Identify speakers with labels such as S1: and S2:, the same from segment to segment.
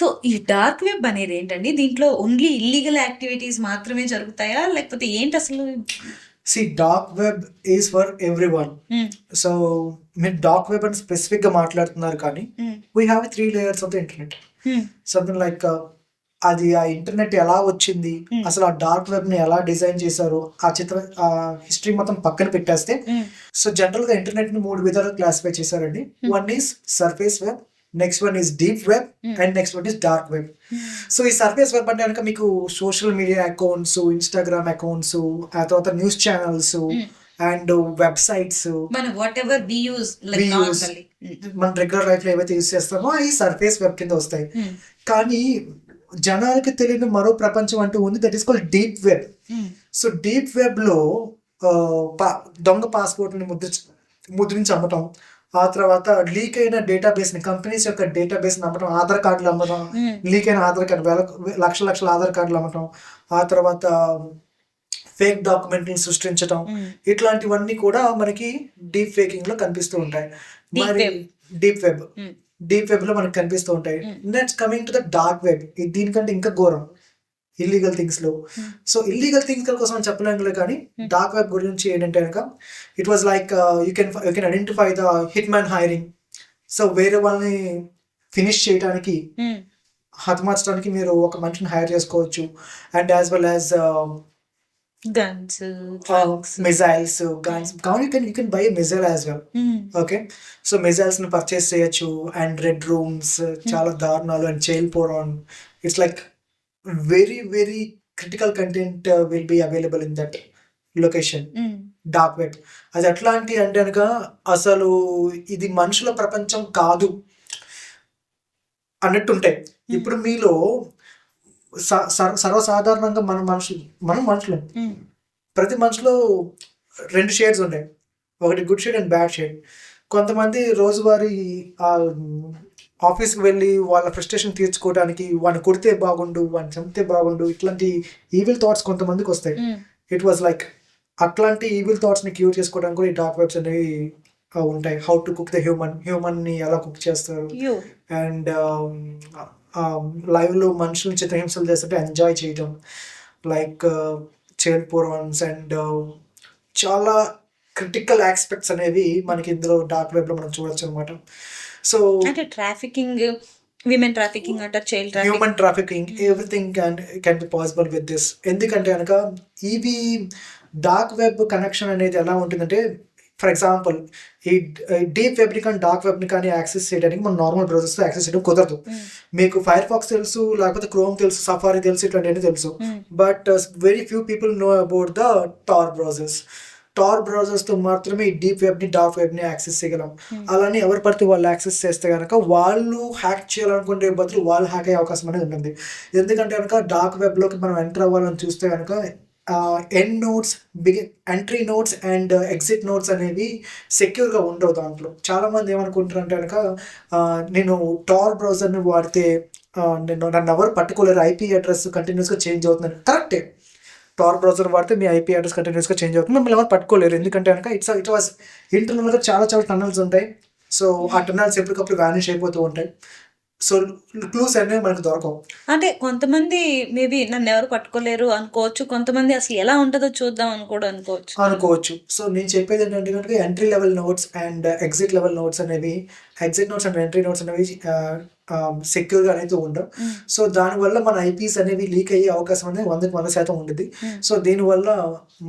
S1: So ఈ dark web అనేది ఏంటండి దీంట్లో ఓన్లీ ఇల్లీగల్ యాక్టివిటీస్ మాత్రమే జరుగుతాయా లేకపోతే ఏంటి అసలు
S2: see dark web is for everyone. So మీరు డార్క్ వెబ్ అని స్పెసిఫిక్గా మాట్లాడుతున్నారు కానీ. We have three layers of the internet. Something like అది ఆ ఇంటర్నెట్ ఎలా వచ్చింది
S1: Hmm.
S2: అసలు ఆ డార్క్ వెబ్ని ఎలా డిజైన్ చేశారు ఆ చిత్ర ఆ హిస్టరీ మొత్తం పక్కన పెట్టేస్తే. సో జనరల్గా ఇంటర్నెట్ని మూడు విధాలుగా క్లాసిఫై చేశారండి
S1: Hmm.
S2: One is surface web next one is deep web
S1: Hmm.
S2: And next one is dark web so ఈ సర్ఫేస్ వెబ్ అంటే కనుక మీకు social media accounts Instagram accounts ఆ తర్వాత news channels
S1: Hmm.
S2: And websites
S1: మన
S2: regular లైఫ్లో ఏవైతే use చేస్తామో ఈ సర్ఫేస్ వెబ్ కింద వస్తాయి. కానీ జనాలకి తెలియని మరో ప్రపంచం అంటూ ఉంది that is called deep web so deep వెబ్లో దొంగ పాస్పోర్ట్ని ముద్రించి ముద్రించి అమ్మటం ఆ తర్వాత లీక్ అయిన డేటాబేస్ని కంపెనీస్ యొక్క డేటాబేస్ అమ్మటం ఆధార్ కార్డులు అమ్మటం లీక్ అయిన ఆధార్ కార్డు వేల లక్ష లక్షల ఆధార్ కార్డులు అమ్మటం ఆ తర్వాత ఫేక్ డాక్యుమెంట్ని సృష్టించటం ఇట్లాంటివన్నీ కూడా మనకి డీప్ ఫేకింగ్లో కనిపిస్తూ ఉంటాయి. మరి. Deep web. డీప్ వెబ్లో మనకి కనిపిస్తూ ఉంటాయి. Next coming to the dark web. దీనికంటే ఇంకా ఘోరం. ఇల్లీగల్
S1: థింగ్స్లో.
S2: సో ఇల్లీగల్ థింగ్స్ కోసం చెప్పలేంగులే కానీ. డార్క్ వెబ్ గురించి ఏంటంటే కనుక it was like you can you can identify the hit man hiring so వేరే వాళ్ళని ఫినిష్ చేయడానికి హతమార్చడానికి మీరు ఒక మనిషిని హైర్ చేసుకోవచ్చు. And as well as
S1: guns
S2: missiles guns కానీ you can you can buy missile as well okay so మిజైల్స్ని purchase చేయొచ్చు. And red rooms చాలా దారుణాలు. And child porn it's like very very critical content will be available in that location dark web అది ఎట్లాంటి అంటే కనుక అసలు ఇది మనుషుల ప్రపంచం కాదు అన్నట్టుంటాయి. ఇప్పుడు మీలో సర్వసాధారణంగా మన మనుషులు మనం మనుషులం. ప్రతి మనిషిలో రెండు షేడ్స్ ఉన్నాయి ఒకటి good shade and bad shade. కొంతమంది రోజువారీ ఆఫీస్కి వెళ్ళి వాళ్ళ ఫ్రస్ట్రేషన్ తీర్చుకోవడానికి వాడిని కొడితే బాగుండు వాడిని చంపితే బాగుండు ఇట్లాంటి ఈవిల్ థాట్స్ కొంతమందికి వస్తాయి. ఇట్ వాజ్ లైక్ అట్లాంటి ఈవిల్ థాట్స్ని క్యూర్ చేసుకోవడానికి కూడా ఈ డార్క్ వెబ్స్ అనేవి ఉంటాయి. How to cook the human హ్యూమన్ని ఎలా కుక్ చేస్తారు. అండ్ లైవ్లో మనుషులు చిత్రహింసలు చేస్తుంటే ఎంజాయ్ చేయడం లైక్ చైల్డ్ అండ్ చాలా క్రిటికల్ ఆస్పెక్ట్స్ అనేవి మనకి ఇందులో డార్క్ వెబ్లో మనం చూడొచ్చు అనమాట సో
S1: అంటే ట్రాఫికింగ్ విమెన్ ట్రాఫికింగ్ అంటారు child
S2: human trafficking everything can can be possible with this ఎందుకంటే కనుక ఇవి డార్క్ వెబ్ కనెక్షన్ అనేది ఎలా ఉంటుందంటే ఫర్ ఎగ్జాంపుల్ ఈ డీప్ వెబ్ని కానీ డార్క్ వెబ్ని కానీ యాక్సెస్ చేయడానికి మనం నార్మల్ బ్రౌజర్స్తో యాక్సెస్ చేయడం కుదరదు. మీకు ఫైర్ ఫాక్స్ తెలుసు లేకపోతే క్రోమ్ తెలుసు సఫారీ తెలుసు ఇట్లాంటివన్నీ తెలుసు. But very few people know about the Tor browsers Tor బ్రౌజర్స్తో మాత్రమే ఈ డీప్ వెబ్ని డార్క్ వెబ్ని యాక్సెస్ చేయగలం. అలానే ఎవరు పడితే వాళ్ళు యాక్సెస్ చేస్తే కనుక వాళ్ళు హ్యాక్ చేయాలనుకుంటే బదులు వాళ్ళు హ్యాక్ అయ్యే అవకాశం అనేది ఉంటుంది. ఎందుకంటే కనుక డార్క్ వెబ్లోకి మనం ఎంటర్ అవ్వాలని చూస్తే కనుక end nodes big entry nodes and exit nodes అనేవి సెక్యూర్గా ఉండవు దాంట్లో. చాలా మంది ఏమనుకుంటారు అంటే కనుక నేను టార్ బ్రౌజర్ని వాడితే నేను నన్ను ఎవరు పట్టుకోలేరు ఐపీ అడ్రస్ కంటిన్యూస్గా చేంజ్ అవుతుందని. కరెక్టే. టార్ బ్రౌజర్ వాడితే మీ ఐపీ అడ్రస్ కంటిన్యూస్గా చేంజ్ అవుతుంది. మిమ్మల్ని ఎవరు పట్టుకోలేరు. ఎందుకంటే కనుక ఇట్స్ ఇట్ వాస్ ఇంటర్నల్ చాలా చాలా టన్నల్స్ ఉంటాయి. సో ఆ టన్నల్స్ ఎప్పటికప్పుడు వ్యానిష్ అయిపోతూ ఉంటాయి. సో క్లూస్ అనేవి మనకు దొరకవు.
S1: అంటే కొంతమంది మేబీ నన్ను ఎవరు పట్టుకోలేరు అనుకోవచ్చు. కొంతమంది అసలు ఎలా ఉంటుందో చూద్దాం అని కూడా అనుకోవచ్చు.
S2: అనుకోవచ్చు. సో నేను చెప్పేది ఏంటంటే కనుక entry level nodes and exit level nodes అనేవి exit nodes and entry nodes అనేవి సెక్యూర్గా అనేది ఉండవు. సో దానివల్ల మన ఐపీస్ అనేవి లీక్ అయ్యే అవకాశం అనేది వందకి వంద శాతం ఉంటుంది. సో దీనివల్ల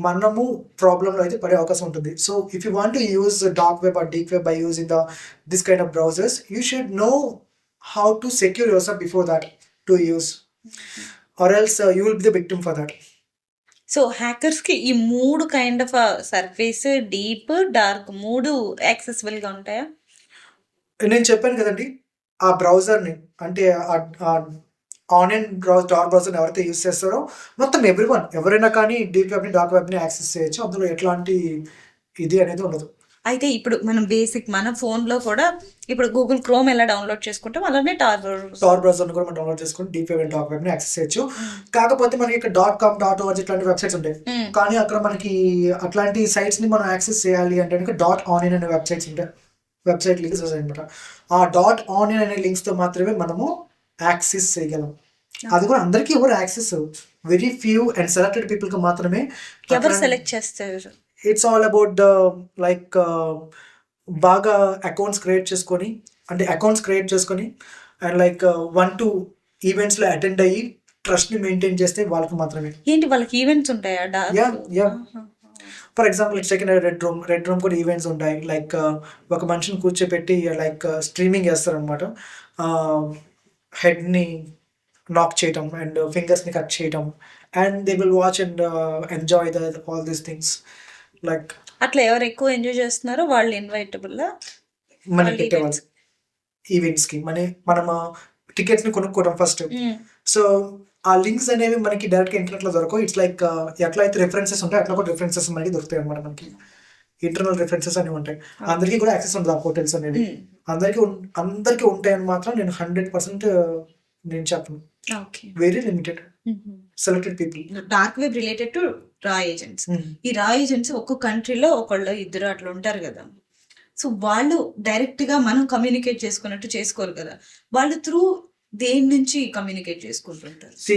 S2: మనము ప్రాబ్లంలో అయితే పడే అవకాశం ఉంటుంది. So if you want to use dark web or deep web by using the this kind of browsers you should know how to secure yourself before that to use or else you will be the victim for that
S1: so హ్యాకర్స్కి ఈ మూడు kind of surface deep dark మూడు యాక్సెసిబుల్గా ఉంటాయా?
S2: నేను చెప్పాను కదండి ఆ బ్రౌజర్ని అంటే ఆన్లైన్ బ్రౌజ్ డార్క్ బ్రౌజర్ని ఎవరైతే యూస్ చేస్తారో మొత్తం ఎవ్రీ వన్ ఎవరైనా కానీ డీప్ వెబ్ని డార్క్ వెబ్ని యాక్సెస్ చేయొచ్చు. అందులో ఎట్లాంటి ఇది అనేది ఉండదు.
S1: అయితే ఇప్పుడు మనం బేసిక్ మన ఫోన్లో కూడా ఇప్పుడు గూగుల్ క్రోమ్ ఎలా డౌన్లోడ్ చేసుకుంటాం అలానే టార్
S2: టార్ బ్రౌజర్ని కూడా మనం డౌన్లోడ్ చేసుకుని డీప్ వెబ్ డార్క్ వెబ్ని యాక్సెస్ చేయొచ్చు. కాకపోతే మనకి ఇక్కడ డాట్ కామ్ డాట్ ఓఆర్జీ ఇట్లాంటి వెబ్సైట్స్ ఉంటాయి. కానీ అక్కడ మనకి అట్లాంటి sites ని మనం యాక్సెస్ చేయాలి అంటే డాట్ ఆన్లైన్ అనే వెబ్సైట్స్ ఉంటాయి. వెబ్సైట్ లింక్స్ అనమాట ఆ డాట్ ఆన్లైన్ అనే links తో మాత్రమే మనము యాక్సెస్ చేయగలం. అది కూడా అందరికీ ఎవరు access very few and selected పీపుల్కి మాత్రమే
S1: ఎవరు సెలెక్ట్ చేస్తారు?
S2: It's all about the like uh, బాగా అకౌంట్స్ క్రియేట్ చేసుకొని అంటే అకౌంట్స్ క్రియేట్ చేసుకొని అండ్ లైక్ వన్ టూ ఈవెంట్స్లో అటెండ్ అయ్యి ట్రస్ట్ని మెయింటైన్ చేస్తే వాళ్ళకి మాత్రమే.
S1: ఏంటి వాళ్ళకి ఈవెంట్స్ ఉంటాయా?
S2: Yeah, yeah. For example second red room red room కూడా ఈవెంట్స్ ఉంటాయి. లైక్ ఒక మనిషిని కూర్చోపెట్టి లైక్ స్ట్రీమింగ్ చేస్తారనమాట హెడ్ని నాక్ చేయటం అండ్ ఫింగర్స్ని కట్ చేయటం. And they will watch and enjoy the all these things like
S1: అట్లా ఎవరు ఎక్కువ ఎంజాయ్ చేస్తున్నారో వాళ్ళు ఇన్వైటబుల్
S2: మనం
S1: వాళ్ళు
S2: పెట్టేవాళ్ళు
S1: events.
S2: ఈవెంట్స్కి మన మనం టికెట్స్ని కొనుక్కోవడం ఫస్ట్ సో ఆ లింక్స్ అనేవి మనకి డైరెక్ట్గా ఇంటర్నెట్లో దొరకవు. ఇట్స్ లైక్ ఎట్లా అయితే రిఫరెన్సెస్ ఉంటాయి అట్లా కూడా రిఫరెన్సెస్ మనకి దొరుకుతాయి అనమాట మనకి. ఇంటర్నల్ రిఫరెన్సెస్ అనేవి ఉంటాయి. అందరికీ కూడా యాక్సెస్ ఉంటుంది ఆ పోర్టల్స్ అనేవి. అందరికీ ఉన్- అందరికీ ఉంటాయని మాత్రం నేను హండ్రెడ్ పర్సెంట్ నేను చెప్పను.
S1: Okay
S2: very limited selected people
S1: dark web related to రా ఏజెంట్స్ ఈ రా ఏజెంట్స్ ఒక్కో కంట్రీలో ఒకళ్ళు ఇద్దరు అట్లా ఉంటారు కదా. సో వాళ్ళు డైరెక్ట్గా మనం కమ్యూనికేట్ చేసుకున్నట్టు చేసుకోరు కదా. వాళ్ళు త్రూ దేని నుంచి కమ్యూనికేట్ చేసుకుంటుంటారు?
S2: సి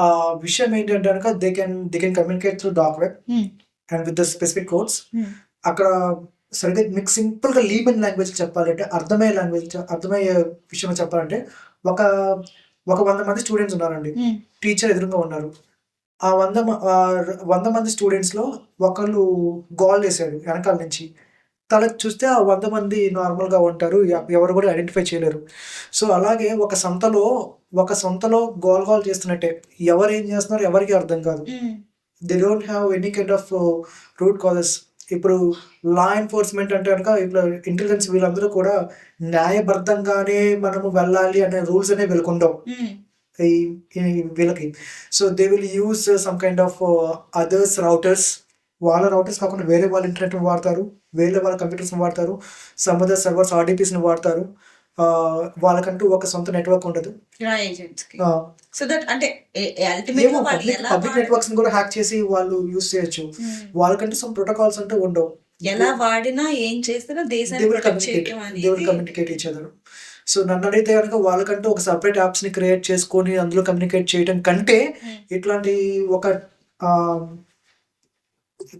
S2: ఆ విషయం ఏంటంటే కనుక they can they can communicate through dark web and with the specific codes అక్కడ సరిగ్గా మీకు సింపుల్గా లీమన్ లాంగ్వేజ్ చెప్పాలంటే అర్థమయ్యే లాంగ్వేజ్ అర్థమయ్యే విషయం చెప్పాలంటే ఒక ఒక వంద మంది స్టూడెంట్స్ ఉన్నారండి. టీచర్ ఎదురుగా ఉన్నారు. ఆ వంద వంద మంది స్టూడెంట్స్లో ఒకళ్ళు గోల్ వేసాడు వెనకాల నుంచి. తలకి చూస్తే ఆ వంద మంది నార్మల్గా ఉంటారు. ఎవరు కూడా ఐడెంటిఫై చేయలేరు. సో అలాగే ఒక సంతలో ఒక సంతలో గోల్ గోల్ చేస్తున్నట్టే ఎవరు ఏం చేస్తున్నారు ఎవరికి అర్థం కాదు. They don't have any kind of root causes ఇప్పుడు లా ఎన్ఫోర్స్మెంట్ అంటే కనుక ఇప్పుడు ఇంటెలిజెన్స్ వీళ్ళందరూ కూడా న్యాయబద్ధంగానే మనము వెళ్ళాలి అనే రూల్స్ అనేవి వీళ్ళకి ఉండవు ఈ ఈ వీళ్ళకి. So they will use some kind of others routers వాళ్ళ రౌటర్స్ కాకుండా వేరే వాళ్ళ ఇంటర్నెట్ వాడతారు. వేరే వాళ్ళ కంప్యూటర్స్ వాడతారు. సమ్ అదర్ సర్వర్స్ ఆర్డీపీస్ని వాడతారు. వాళ్ళకంటూ ఒక సొంత నెట్వర్క్ ఉండదు.
S1: సో దట్ అంటే
S2: పబ్లిక్ నెట్వర్క్స్ కూడా హ్యాక్ చేసి వాళ్ళు యూస్ చేయొచ్చు.
S1: Hmm.
S2: వాళ్ళకంటూ సమ్ ప్రోటోకాల్స్ అంటూ ఉండవు.
S1: ఎలా వాడినా ఏం చేసినా దేశాన్ని
S2: కమ్యూనికేట్ అదర్ సో నన్ను అడిగితే కనుక వాళ్ళకంటూ ఒక సపరేట్ యాప్స్ని క్రియేట్ చేసుకొని అందులో కమ్యూనికేట్ చేయడం కంటే
S1: Hmm.
S2: ఇట్లాంటి ఒక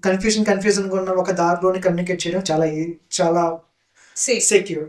S2: కన్ఫ్యూజన్ కన్ఫ్యూజన్ ఉన్న ఒక దారిలోని కమ్యూనికేట్ చేయడం చాలా చాలా సెక్యూర్.